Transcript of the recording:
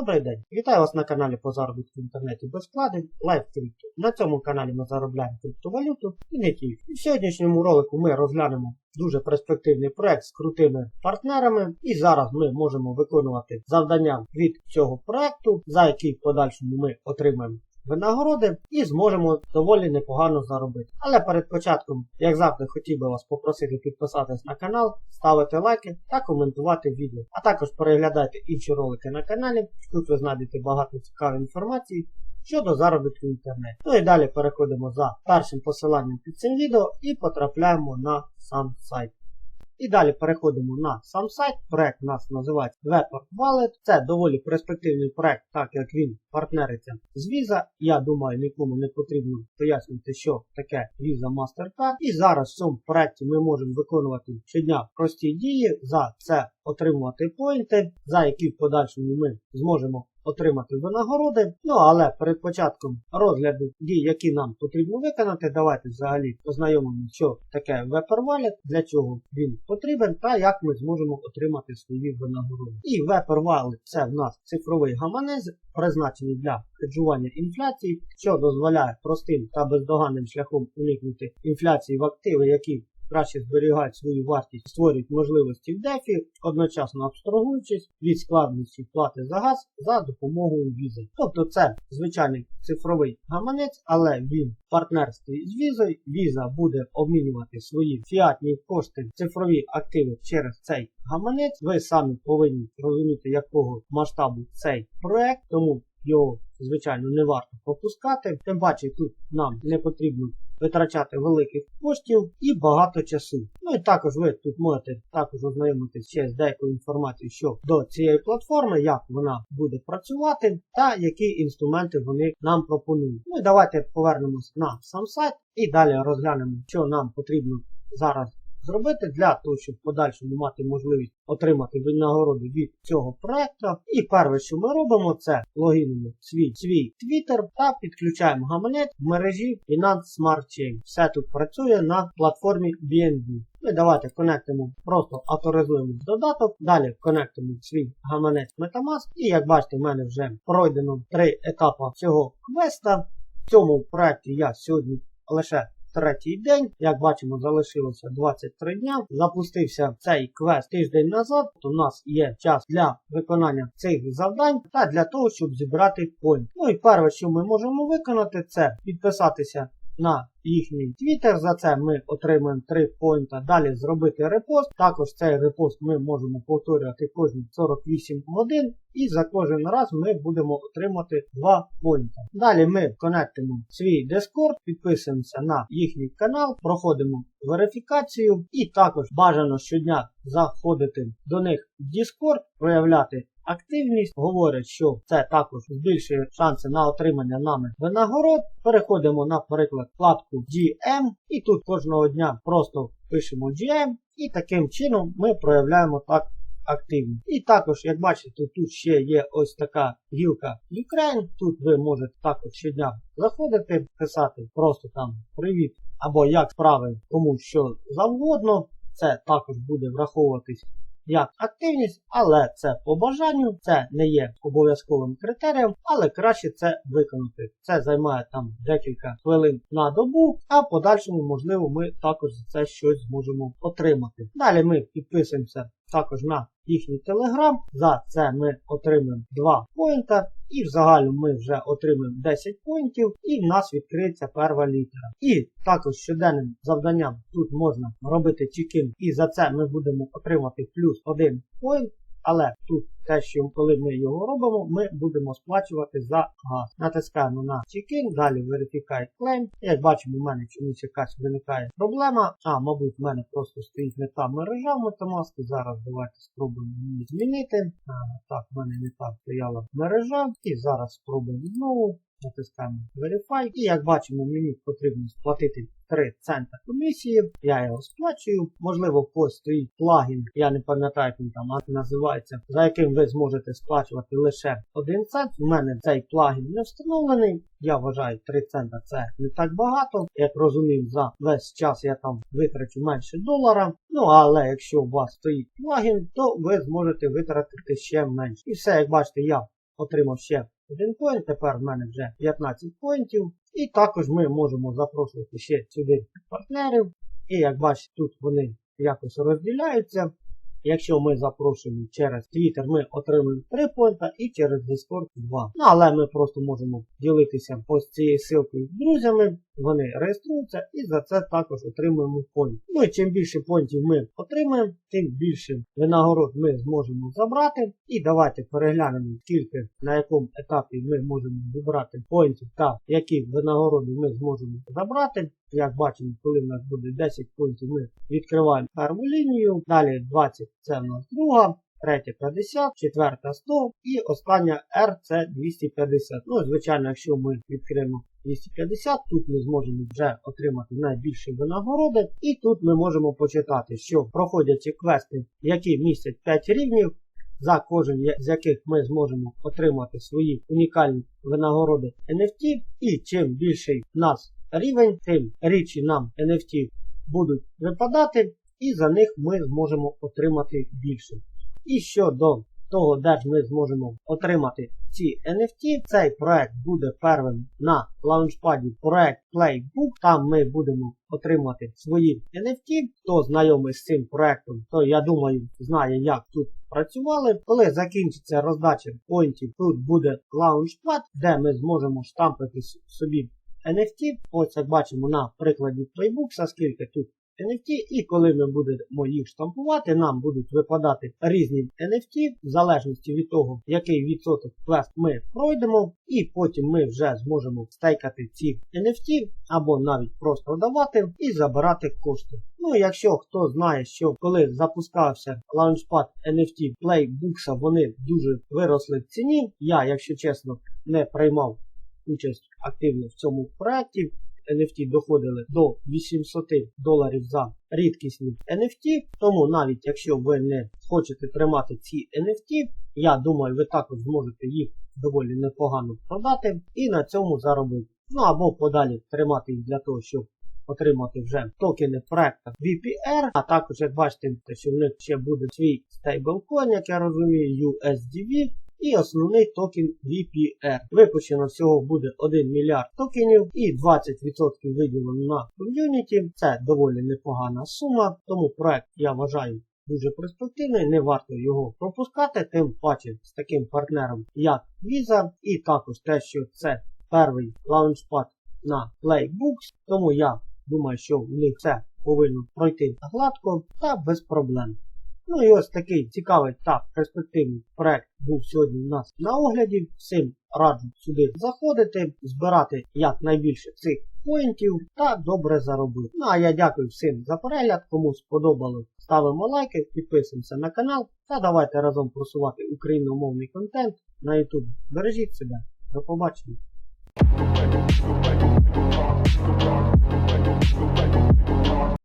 Добрий день! Вітаю вас на каналі по заробітку в інтернеті без вкладень Live Crypto. На цьому каналі ми заробляємо криптовалюту і не тільки. І в сьогоднішньому ролику ми розглянемо дуже перспективний проект з крутими партнерами. І зараз ми можемо виконувати завдання від цього проекту, за який в подальшому ми отримаємо винагороди і зможемо доволі непогано заробити. Але перед початком, як завжди, хотів би вас попросити підписатись на канал, ставити лайки та коментувати відео. А також переглядайте інші ролики на каналі. Тут ви знайдете багато цікавої інформації щодо заробітку в інтернеті. Ну і далі переходимо за першим посиланням під цим відео і потрапляємо на сам сайт. І далі переходимо на сам сайт. Проект у нас називається Veport Wallet. Це доволі перспективний проект, так як він партнериться з Visa. Я думаю, нікому не потрібно пояснювати, що таке Visa MasterCard. І зараз в цьому проекті ми можемо виконувати щодня прості дії, за це отримувати поінти, за які в подальшому ми зможемо отримати винагороди. Ну але перед початком розгляду дій, які нам потрібно виконати, давайте взагалі познайомимося, що таке Wallet, для чого він потрібен та як ми зможемо отримати свої винагороди. І Wallet це в нас цифровий гаманець, призначений для хеджування інфляції, що дозволяє простим та бездоганним шляхом уникнути інфляції в активи, які краще зберігають свою вартість, створюють можливості в дефі, одночасно абстрагуючись від складності плати за газ за допомогою візи. Тобто це звичайний цифровий гаманець, але він в партнерстві з візою. Віза буде обмінювати свої фіатні кошти, цифрові активи через цей гаманець. Ви самі повинні розуміти, якого масштабу цей проект, тому його, звичайно, не варто пропускати. Тим паче тут нам не потрібно витрачати великих коштів і багато часу. Ну і також ви тут можете також ознайомитися ще з деякою інформацією щодо цієї платформи, як вона буде працювати та які інструменти вони нам пропонують. Ну і давайте повернемось на сам сайт і далі розглянемо, що нам потрібно зараз зробити для того, щоб подальшому мати можливість отримати винагороду від цього проекту. І перше, що ми робимо, це логінимо свій свій Twitter та підключаємо гаманець в мережі Binance Smart Chain. Все тут працює на платформі BNB. Ми давайте конектимо, просто авторизуємо додаток, далі конектимо свій гаманець Metamask. І як бачите, в мене вже пройдено три етапи цього квеста. В цьому проєкті я сьогодні лише третій день. Як бачимо, залишилося 23 дня. Запустився цей квест тиждень назад. То в нас є час для виконання цих завдань та для того, щоб зібрати поінт. Ну і перше, що ми можемо виконати, це підписатися на їхній твіттер. За це ми отримаємо 3 поінта. Далі зробити репост. Також цей репост ми можемо повторювати кожні 48 годин. І за кожен раз ми будемо отримати 2 поінта. Далі ми конектимо свій Discord, підписуємося на їхній канал, проходимо верифікацію і також бажано щодня заходити до них в Discord, проявляти активність, говорять, що це також збільшує шанси на отримання нами винагород. Переходимо, наприклад, вкладку GM, і тут кожного дня просто пишемо GM, і таким чином ми проявляємо так активність. І також, як бачите, тут ще є ось така гілка Ukraine. Тут ви можете також щодня заходити, писати просто там привіт або як справи кому що завгодно. Це також буде враховуватись як активність, але це по бажанню, це не є обов'язковим критерієм, але краще це виконати. Це займає там декілька хвилин на добу, а в подальшому, можливо, ми також за це щось зможемо отримати. Далі ми підписуємося також на їхній телеграм. За це ми отримаємо 2 поінта. І в загальному ми вже отримаємо 10 поінтів, і в нас відкриється перша літера. І також щоденним завданням тут можна робити чекін, і за це ми будемо отримати плюс 1 поінт. Але тут те, що коли ми його робимо, ми будемо сплачувати за газ. Натискаємо на Check-in, далі Verify Claim. Як бачимо, у мене чомусь якась виникає проблема. А, мабуть, в мене просто стоїть не та мережа в Metamask. Зараз давайте спробуємо її змінити. А, так, в мене не так стояла мережа. І зараз спробуємо знову. Натискаємо Verify. І як бачимо, мені потрібно сплатити 3 цента комісії. Я його сплачую. Можливо, в стоїть плагін, я не пам'ятаю, як він там називається, за яким ви зможете сплачувати лише 1 цент. У мене цей плагін не встановлений. Я вважаю, 3 цента це не так багато. Як розумію, за весь час я там витрачу менше долара. Ну, але якщо у вас стоїть плагін, то ви зможете витратити ще менше. І все, як бачите, я отримав ще один коін, тепер в мене вже 15 поінтів. І також ми можемо запрошувати ще сюди партнерів. І як бачите, тут вони якось розділяються. Якщо ми запрошуємо через Twitter, ми отримуємо 3 поінта і через Discord 2. Ну, але ми просто можемо ділитися ось цією ссылкою з друзями, вони реєструються і за це також отримуємо поінт. Ну і чим більше поінтів ми отримаємо, тим більше винагород ми зможемо забрати. І давайте переглянемо, скільки на якому етапі ми можемо вибрати поінтів та які винагороди ми зможемо забрати. Як бачимо, коли в нас буде 10 пунктів, ми відкриваємо перву лінію, далі 20 це в нас друга, третя 50, четверта 100 і остання R це 250. Ну, звичайно, якщо ми відкриємо 250, тут ми зможемо вже отримати найбільші винагороди. І тут ми можемо почитати, що проходячи квести, які містять 5 рівнів, за кожен з яких ми зможемо отримати свої унікальні винагороди NFT. І чим більший в нас рівень, тим рідші нам NFT будуть випадати, і за них ми зможемо отримати більше. І щодо того, де ж ми зможемо отримати ці NFT, цей проект буде первим на лаунчпаді проект Playbook. Там ми будемо отримати свої NFT. Хто знайомий з цим проектом, то я думаю знає, як тут працювали. Коли закінчиться роздача поінтів, тут буде лаунчпад, де ми зможемо штампити собі NFT. Ось як бачимо на прикладі Playbook, скільки тут NFT, і коли ми будемо їх штампувати, нам будуть випадати різні NFT, в залежності від того, який відсоток квест ми пройдемо, і потім ми вже зможемо стейкати ці NFT або навіть просто давати і забирати кошти. Ну, якщо хто знає, що коли запускався лаунчпад NFT Playbooks, вони дуже виросли в ціні. Я, якщо чесно, не приймав участь активно в цьому проєкті. NFT доходили до 800 доларів за рідкісні NFT. Тому навіть якщо ви не хочете тримати ці NFT, я думаю, ви також зможете їх доволі непогано продати і на цьому заробити. Ну або подалі тримати їх для того, щоб отримати вже токени проекта VPR, а також, як бачите, що в них ще буде свій стейблкоін, як я розумію, USDV. І основний токен VPR. Випущено всього буде 1 мільярд токенів і 20% виділено на ком'юніті. Це доволі непогана сума, тому проект я вважаю дуже перспективний, не варто його пропускати, тим паче з таким партнером, як Visa, і також те, що це перший лаунчпад на Playbooks, тому я думаю, що в них це повинно пройти гладко та без проблем. Ну і ось такий цікавий та перспективний проект був сьогодні у нас на огляді. Всім раджу сюди заходити, збирати якнайбільше цих поінтів та добре заробити. Ну а я дякую всім за перегляд. Кому сподобалось, ставимо лайки, підписуємося на канал та давайте разом просувати україномовний контент на YouTube. Бережіть себе. До побачення.